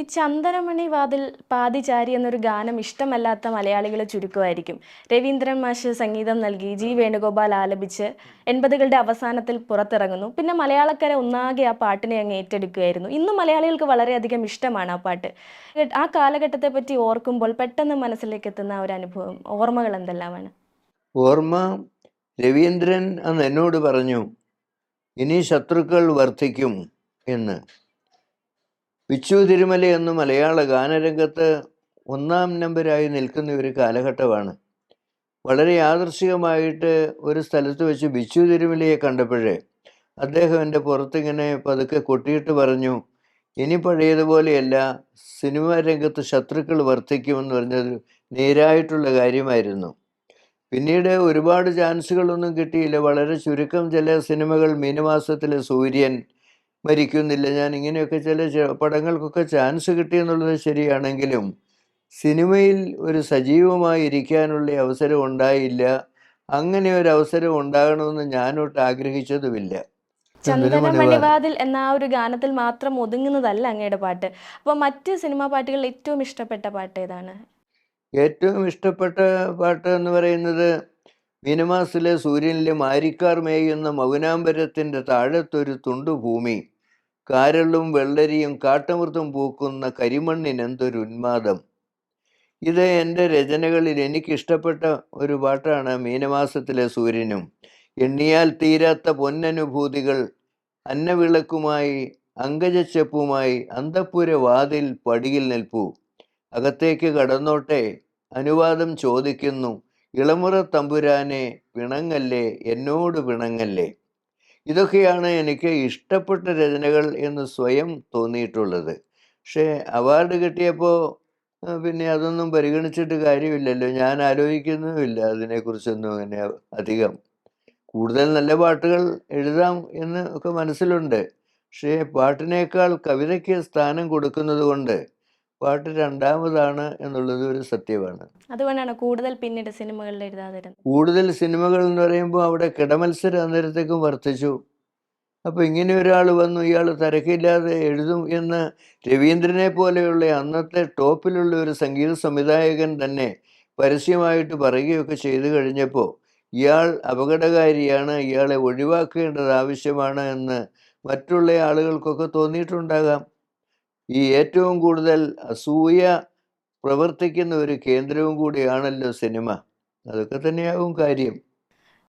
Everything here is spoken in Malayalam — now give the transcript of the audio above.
ഈ ചന്ദനമണി വാതിൽ പാതിചാരി എന്നൊരു ഗാനം ഇഷ്ടമല്ലാത്ത മലയാളികളെ ചുരുക്കമായിരിക്കും. രവീന്ദ്രൻ മാഷ് സംഗീതം നൽകി ജി വേണുഗോപാൽ ആലപിച്ച് എൺപതുകളുടെ അവസാനത്തിൽ പുറത്തിറങ്ങുന്നു. പിന്നെ മലയാളക്കര ഒന്നാകെ ആ പാട്ടിനെ അങ്ങ് ഏറ്റെടുക്കുകയായിരുന്നു. ഇന്നും മലയാളികൾക്ക് വളരെയധികം ഇഷ്ടമാണ് ആ പാട്ട്. ആ കാലഘട്ടത്തെ പറ്റി ഓർക്കുമ്പോൾ പെട്ടെന്ന് മനസ്സിലേക്ക് എത്തുന്ന ഒരു അനുഭവം ഓർമ്മകൾ എന്തെല്ലാമാണ്? ഓർമ്മ രവീന്ദ്രൻ അന്ന് എന്നോട് പറഞ്ഞു ഇനി ശത്രുക്കൾ വർദ്ധിക്കും എന്ന്. വിച്ചു തിരുമല എന്ന് മലയാള ഗാനരംഗത്ത് ഒന്നാം നമ്പരായി നിൽക്കുന്ന ഒരു കാലഘട്ടമാണ്. വളരെ ആദർശികമായിട്ട് ഒരു സ്ഥലത്ത് വെച്ച് ബിച്ചു തിരുമലയെ കണ്ടപ്പോഴേ അദ്ദേഹം എന്റെ പുറത്തിങ്ങനെ പതുക്കെ കൊട്ടിയിട്ട് പറഞ്ഞു ഇനി പഴയതുപോലെയല്ല സിനിമാ രംഗത്ത് ശത്രുക്കൾ വർദ്ധിക്കുമെന്ന് പറഞ്ഞത് നേരായിട്ടുള്ള കാര്യമായിരുന്നു. പിന്നീട് ഒരുപാട് ചാൻസുകളൊന്നും കിട്ടിയില്ല. വളരെ ചുരുക്കം ചില സിനിമകൾ മീനമാസത്തിലെ സൂര്യൻ മരിക്കുന്നില്ല. ഞാൻ ഇങ്ങനെയൊക്കെ ചില പടങ്ങൾക്കൊക്കെ ചാൻസ് കിട്ടിയെന്നുള്ളത് ശരിയാണെങ്കിലും സിനിമയിൽ ഒരു സജീവമായി ഇരിക്കാനുള്ള അവസരം ഉണ്ടായില്ല. അങ്ങനെ ഒരു അവസരം ഉണ്ടാകണമെന്ന് ഞാനൊട്ട് ആഗ്രഹിച്ചതുമില്ല. ചന്ദനമണിവാതിൽ എന്ന ആ ഒരു ഗാനത്തിൽ മാത്രം ഒതുങ്ങുന്നതല്ല അങ്ങയുടെ പാട്ട്. അപ്പോൾ മറ്റ് സിനിമാ പാട്ടുകളിൽ ഏറ്റവും ഇഷ്ടപ്പെട്ട പാട്ട് ഏതാണ്? ഏറ്റവും ഇഷ്ടപ്പെട്ട പാട്ട് എന്ന് പറയുന്നത് മീനമാസിലെ സൂര്യനിലെ മാരിക്കാർ മേയുന്ന മൗനാമ്പരത്തിന്റെ താഴത്തൊരു തുണ്ടു ഭൂമി കാരളും വെള്ളരിയും കാട്ടമൃതും പൂക്കുന്ന കരിമണ്ണിനെന്തൊരു ഉന്മാദം. ഇത് എന്റെ രചനകളിൽ എനിക്കിഷ്ടപ്പെട്ട ഒരു പാട്ടാണ് മീനമാസത്തിലെ സൂര്യനും. എണ്ണിയാൽ തീരാത്ത പൊന്നനുഭൂതികൾ അന്നവിളക്കുമായി അങ്കജച്ചെപ്പുമായി അന്തപ്പുര വാതിൽ പടിയിൽ നിൽപ്പൂ. അകത്തേക്ക് കടന്നോട്ടെ അനുവാദം ചോദിക്കുന്നു. ഇളമുറ തമ്പുരാനെ പിണങ്ങല്ലേ എന്നോട് പിണങ്ങല്ലേ? ഇതൊക്കെയാണ് എനിക്ക് ഇഷ്ടപ്പെട്ട രചനകൾ എന്ന് സ്വയം തോന്നിയിട്ടുള്ളത്. പക്ഷേ അവാർഡ് കിട്ടിയപ്പോൾ പിന്നെ അതൊന്നും പരിഗണിച്ചിട്ട് കാര്യമില്ലല്ലോ. ഞാൻ ആലോചിക്കുന്നുമില്ല അതിനെക്കുറിച്ചൊന്നും അങ്ങനെ അധികം. കൂടുതൽ നല്ല പാട്ടുകൾ എഴുതാം എന്ന് ഒക്കെ മനസ്സിലുണ്ട്. പക്ഷേ പാട്ടിനേക്കാൾ കവിതയ്ക്ക് സ്ഥാനം കൊടുക്കുന്നത് കൊണ്ട് പാട്ട് രണ്ടാമതാണ് എന്നുള്ളത് ഒരു സത്യമാണ്. അതുകൊണ്ടാണ് കൂടുതൽ പിന്നീട് സിനിമകളിൽ എഴുതാതിരുന്നത്. കൂടുതൽ സിനിമകൾ എന്ന് പറയുമ്പോൾ അവിടെ കിടമത്സരം അന്നേരത്തേക്കും വർദ്ധിച്ചു അപ്പോൾ ഇങ്ങനെ ഒരാൾ വന്നു ഇയാൾ തിരക്കില്ലാതെ എഴുതും എന്ന് രവീന്ദ്രനെ പോലെയുള്ള അന്നത്തെ ടോപ്പിലുള്ള ഒരു സംഗീത സംവിധായകൻ തന്നെ പരസ്യമായിട്ട് പറയുകയൊക്കെ ചെയ്തു കഴിഞ്ഞപ്പോൾ ഇയാൾ അപകടകാരിയാണ് ഇയാളെ ഒഴിവാക്കേണ്ടത് ആവശ്യമാണ് എന്ന് മറ്റുള്ള ആളുകൾക്കൊക്കെ തോന്നിയിട്ടുണ്ടാകാം. ഈ ഏറ്റവും കൂടുതൽ അസൂയ പ്രവർത്തിക്കുന്ന ഒരു കേന്ദ്രവും കൂടിയാണല്ലോ സിനിമ. അതൊക്കെ തന്നെയാവും കാര്യം.